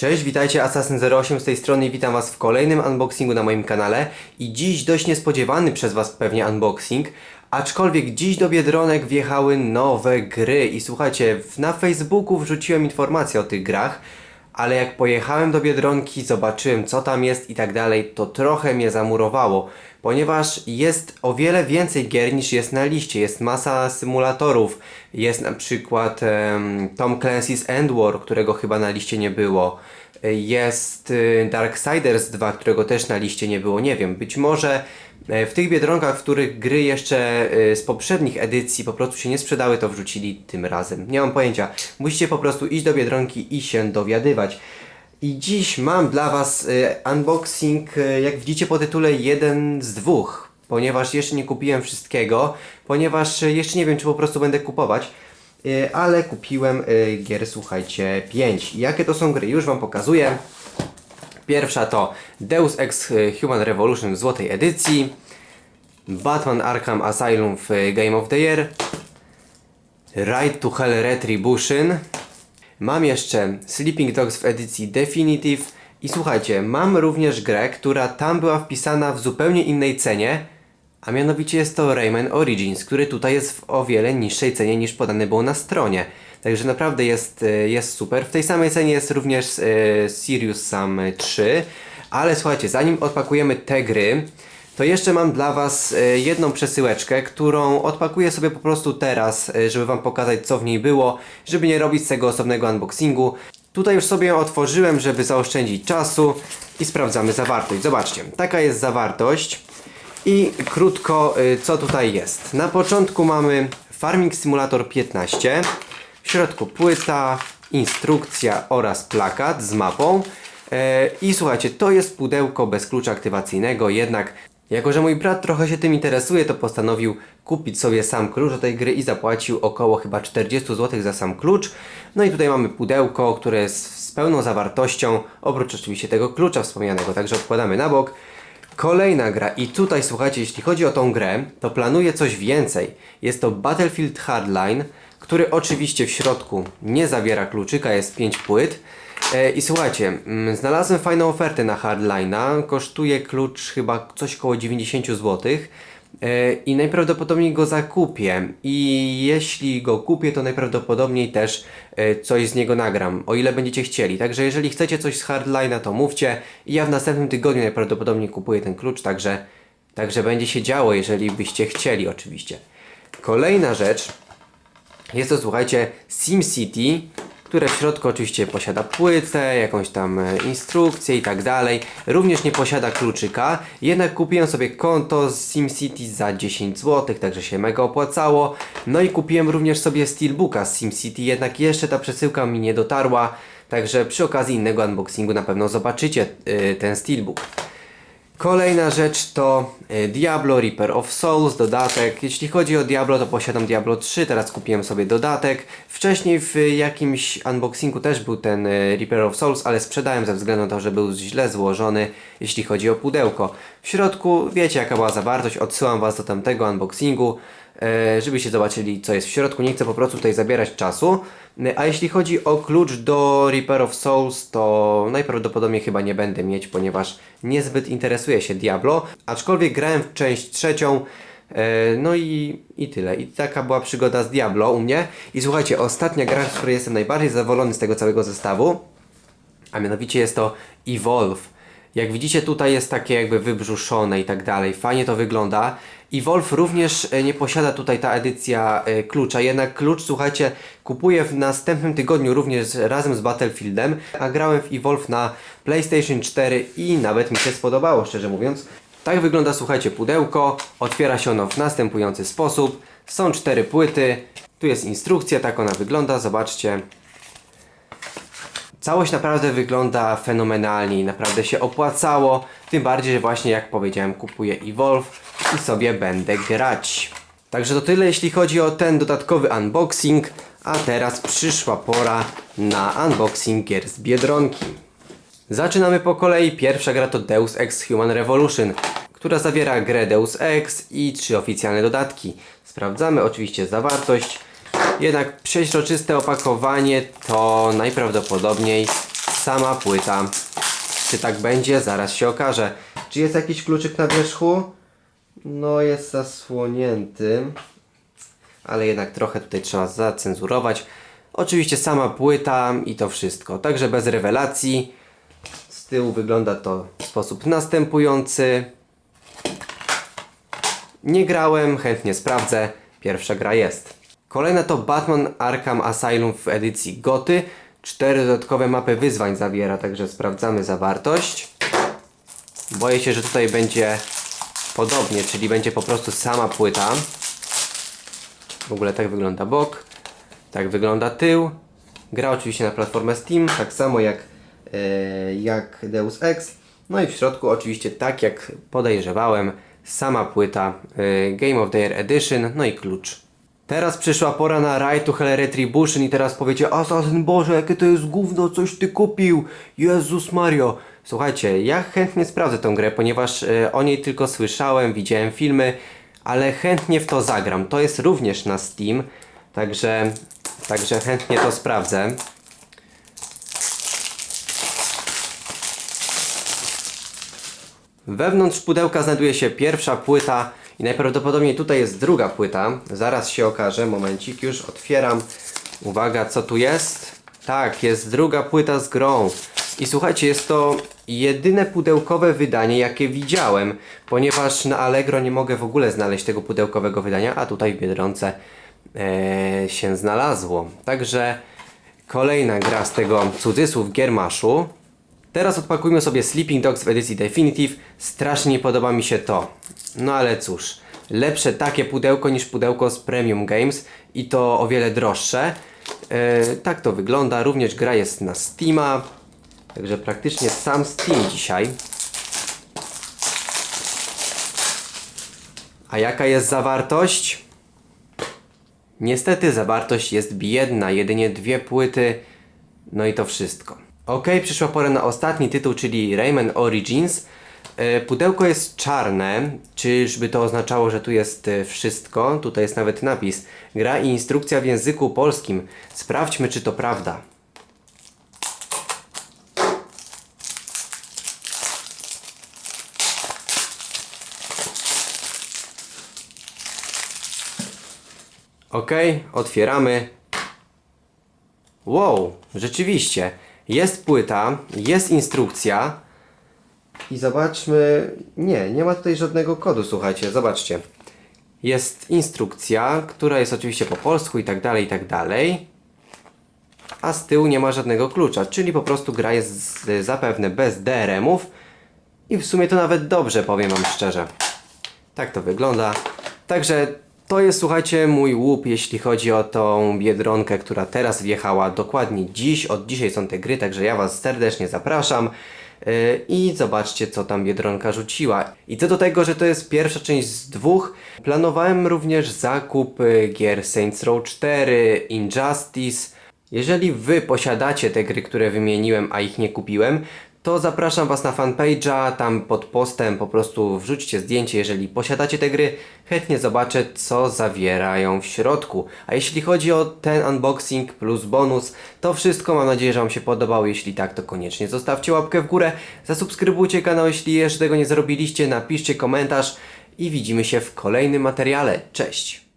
Cześć, witajcie Assassin08 z tej strony i witam Was w kolejnym unboxingu na moim kanale i dziś dość niespodziewany przez Was pewnie unboxing, aczkolwiek dziś do Biedronek wjechały nowe gry i słuchajcie, na Facebooku wrzuciłem informacje o tych grach, ale jak pojechałem do Biedronki, zobaczyłem co tam jest i tak dalej, to trochę mnie zamurowało, ponieważ jest o wiele więcej gier niż jest na liście. Jest masa symulatorów, jest na przykład em, Tom Clancy's End War, którego chyba na liście nie było. Jest y, Darksiders 2, którego też na liście nie było. Nie wiem, być może e, w tych biedronkach, w których gry jeszcze y, z poprzednich edycji po prostu się nie sprzedały, to wrzucili tym razem. Nie mam pojęcia. Musicie po prostu iść do biedronki i się dowiadywać. I dziś mam dla Was y, unboxing, jak widzicie po tytule, jeden z dwóch, ponieważ jeszcze nie kupiłem wszystkiego, ponieważ jeszcze nie wiem, czy po prostu będę kupować. Y, Ale kupiłem y, gier, słuchajcie, 5. Jakie to są gry? Już Wam pokazuję. Pierwsza to Deus Ex Human Revolution w złotej edycji, Batman Arkham Asylum w y, Game of the Year, Ride to Hell Retribution, mam jeszcze Sleeping Dogs w edycji Definitive i słuchajcie, mam również grę, która tam była wpisana w zupełnie innej cenie, a mianowicie jest to Rayman Origins, który tutaj jest w o wiele niższej cenie niż podane było na stronie. Także naprawdę jest, e, jest super. W tej samej cenie jest również e, Sirius Sam 3, ale słuchajcie, zanim odpakujemy te gry, to jeszcze mam dla Was e, jedną przesyłeczkę, którą odpakuję sobie po prostu teraz, e, żeby Wam pokazać co w niej było, żeby nie robić z tego osobnego unboxingu. Tutaj już sobie ją otworzyłem, żeby zaoszczędzić czasu i sprawdzamy zawartość. Zobaczcie, taka jest zawartość. I krótko, y, co tutaj jest. Na początku mamy Farming Simulator 15, w środku płyta, instrukcja oraz plakat z mapą. E, I słuchajcie, to jest pudełko bez klucza aktywacyjnego, jednak jako, że mój brat trochę się tym interesuje, to postanowił kupić sobie sam klucz do tej gry i zapłacił około chyba 40 zł za sam klucz. No i tutaj mamy pudełko, które jest z pełną zawartością, oprócz oczywiście tego klucza wspomnianego, także odkładamy na bok. Kolejna gra i tutaj słuchajcie, jeśli chodzi o tą grę, to planuję coś więcej. Jest to Battlefield Hardline, który oczywiście w środku nie zawiera kluczyka, jest 5 płyt. E, I słuchajcie, mm, znalazłem fajną ofertę na Hardline'a, kosztuje klucz chyba coś koło 90 zł. E, I najprawdopodobniej go zakupię. I jeśli go kupię, to najprawdopodobniej też e, coś z niego nagram, o ile będziecie chcieli. Także jeżeli chcecie coś z Hardline'a, to mówcie. I ja w następnym tygodniu najprawdopodobniej kupuję ten klucz, także, także będzie się działo, jeżeli byście chcieli oczywiście. Kolejna rzecz jest to, słuchajcie, SimCity, które w środku oczywiście posiada płytę, jakąś tam e, instrukcję i tak dalej. Również nie posiada kluczyka, jednak kupiłem sobie konto z SimCity za 10 zł, także się mega opłacało. No i kupiłem również sobie Steelbooka z SimCity, jednak jeszcze ta przesyłka mi nie dotarła, także przy okazji innego unboxingu na pewno zobaczycie y, ten Steelbook. Kolejna rzecz to y, Diablo Reaper of Souls, dodatek. Jeśli chodzi o Diablo, to posiadam Diablo 3, teraz kupiłem sobie dodatek. Wcześniej w jakimś unboxingu też był ten y, Reaper of Souls, ale sprzedałem ze względu na to, że był źle złożony, jeśli chodzi o pudełko. W środku wiecie jaka była zawartość, odsyłam Was do tamtego unboxingu, e, żebyście zobaczyli co jest w środku. Nie chcę po prostu tutaj zabierać czasu. E, A jeśli chodzi o klucz do Reaper of Souls, to najprawdopodobniej chyba nie będę mieć, ponieważ niezbyt interesuje się Diablo, aczkolwiek grałem w część trzecią, e, no i, i tyle. I taka była przygoda z Diablo u mnie. I słuchajcie, ostatnia gra, z której jestem najbardziej zadowolony z tego całego zestawu, a mianowicie jest to Evolve. Jak widzicie tutaj jest takie jakby wybrzuszone i tak dalej, fajnie to wygląda. Evolve również e, nie posiada tutaj ta edycja e, klucza, jednak klucz słuchajcie kupuję w następnym tygodniu również razem z Battlefieldem, a grałem w Evolve na PlayStation 4 i nawet mi się spodobało szczerze mówiąc. Tak wygląda słuchajcie pudełko, otwiera się ono w następujący sposób, są cztery płyty, tu jest instrukcja, tak ona wygląda, zobaczcie. Całość naprawdę wygląda fenomenalnie i naprawdę się opłacało. Tym bardziej, że właśnie jak powiedziałem, kupuję Evolve i sobie będę grać. Także to tyle jeśli chodzi o ten dodatkowy unboxing. A teraz przyszła pora na unboxing gier z Biedronki. Zaczynamy po kolei. Pierwsza gra to Deus Ex Human Revolution, która zawiera grę Deus Ex i trzy oficjalne dodatki. Sprawdzamy oczywiście zawartość. Jednak przeźroczyste opakowanie to najprawdopodobniej sama płyta. Czy tak będzie? Zaraz się okaże. Czy jest jakiś kluczyk na wierzchu? No jest zasłonięty. Ale jednak trochę tutaj trzeba zacenzurować. Oczywiście sama płyta i to wszystko. Także bez rewelacji. Z tyłu wygląda to w sposób następujący. Nie grałem, chętnie sprawdzę. Pierwsza gra jest. Kolejna to Batman Arkham Asylum w edycji Goty. Cztery dodatkowe mapy wyzwań zawiera, także sprawdzamy zawartość. Boję się, że tutaj będzie podobnie, czyli będzie po prostu sama płyta. W ogóle tak wygląda bok, tak wygląda tył. Gra oczywiście na platformę Steam, tak samo jak, e, jak Deus Ex. No i w środku oczywiście tak jak podejrzewałem, sama płyta e, Game of the Year Edition, no i klucz. Teraz przyszła pora na Ride to Hell Retribution i teraz powiecie Assassin Boże, jakie to jest gówno, coś ty kupił, Jezus Mario. Słuchajcie, ja chętnie sprawdzę tę grę, ponieważ e, o niej tylko słyszałem, widziałem filmy, ale chętnie w to zagram. To jest również na Steam, także, także chętnie to sprawdzę. Wewnątrz pudełka znajduje się pierwsza płyta i najprawdopodobniej tutaj jest druga płyta. Zaraz się okaże, momencik, już otwieram. Uwaga, co tu jest? Tak, jest druga płyta z grą. I słuchajcie, jest to jedyne pudełkowe wydanie, jakie widziałem, ponieważ na Allegro nie mogę w ogóle znaleźć tego pudełkowego wydania, a tutaj w Biedronce e, się znalazło. Także kolejna gra z tego cudzysłów giermaszu. Teraz odpakujmy sobie Sleeping Dogs w edycji Definitive. Strasznie nie podoba mi się to. No ale cóż, lepsze takie pudełko niż pudełko z Premium Games i to o wiele droższe. E, tak to wygląda. Również gra jest na Steama. Także praktycznie sam Steam dzisiaj. A jaka jest zawartość? Niestety zawartość jest biedna, jedynie dwie płyty, no i to wszystko. Ok, przyszła pora na ostatni tytuł, czyli Rayman Origins. E, Pudełko jest czarne, czyżby to oznaczało, że tu jest e, wszystko? Tutaj jest nawet napis. Gra i instrukcja w języku polskim. Sprawdźmy, czy to prawda. Ok, otwieramy. Wow, rzeczywiście. Jest płyta, jest instrukcja. I zobaczmy. Nie, nie ma tutaj żadnego kodu, słuchajcie, zobaczcie. Jest instrukcja, która jest oczywiście po polsku i tak dalej, i tak dalej. A z tyłu nie ma żadnego klucza, czyli po prostu gra jest zapewne bez DRM-ów. I w sumie to nawet dobrze, powiem Wam szczerze. Tak to wygląda. Także to jest, słuchajcie, mój łup, jeśli chodzi o tą biedronkę, która teraz wjechała dokładnie dziś. Od dzisiaj są te gry, także ja Was serdecznie zapraszam. Yy, I zobaczcie, co tam biedronka rzuciła. I co do tego, że to jest pierwsza część z dwóch, planowałem również zakup y, gier Saints Row 4, Injustice. Jeżeli Wy posiadacie te gry, które wymieniłem, a ich nie kupiłem, to zapraszam Was na fanpage'a, tam pod postem po prostu wrzućcie zdjęcie, jeżeli posiadacie te gry, chętnie zobaczę co zawierają w środku. A jeśli chodzi o ten unboxing plus bonus, to wszystko mam nadzieję, że Wam się podobało, jeśli tak to koniecznie zostawcie łapkę w górę, zasubskrybujcie kanał, jeśli jeszcze tego nie zrobiliście, napiszcie komentarz i widzimy się w kolejnym materiale. Cześć!